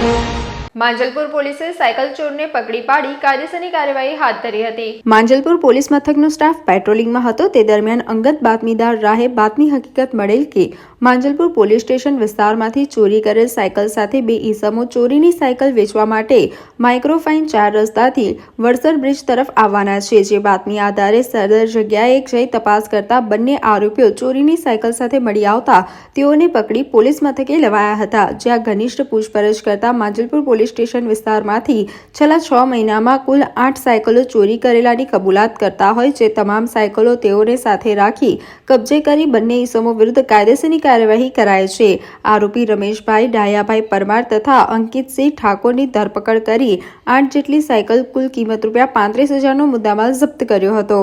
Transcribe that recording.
Thank you. Manjalpur પોલીસે cycle ચોરને પકડી પાડી કાયદેસરની કાર્યવાહી હાથ ધરી હતી. માંજલપુર પોલીસ મથકનો સ્ટાફ પેટ્રોલિંગમાં હતો. તે દરમિયાન અંગત બાતમીદાર રાહે બાતમી હકીકત મળેલ કે માંજલપુર પોલીસ સ્ટેશન વિસ્તારમાંથી ચોરી કરેલ સાયકલ સાથે બે ઈસમો ચોરીની સાયકલ વેચવા માટે માઇક્રોફાઇન ચાર રસ્તાથી વડસર બ્રિજ તરફ આવવાના છે. જે બાતમી આધારે સદર જગ્યાએ જઈ તપાસ કરતા બંને આરોપીઓ ચોરીની સાયકલ સાથે મળી આવતા તેઓને પકડી પોલીસ મથકે લવાયા હતા. જ્યાં ઘનિષ્ઠ પૂછપરછ કરતા માંજલપુર પોલીસ સ્ટેશન વિસ્તારમાંથી છેલ્લા છ મહિનામાં કુલ આઠ સાયકલો ચોરી કરેલાની કબૂલાત કરતા હોય છે. તમામ સાયકલો તેઓને સાથે રાખી કબજે કરી બંને ઇસમો વિરુદ્ધ કાયદેસરની કાર્યવાહી કરાય છે. આરોપી રમેશભાઈ, ડાયાભાઈ પરમાર તથા અંકિતસિંહ ઠાકોરની ધરપકડ કરી આઠ જેટલી સાયકલ કુલ કિંમત રૂપિયા પાંત્રીસ હજારનો મુદ્દામાલ જપ્ત કર્યો હતો.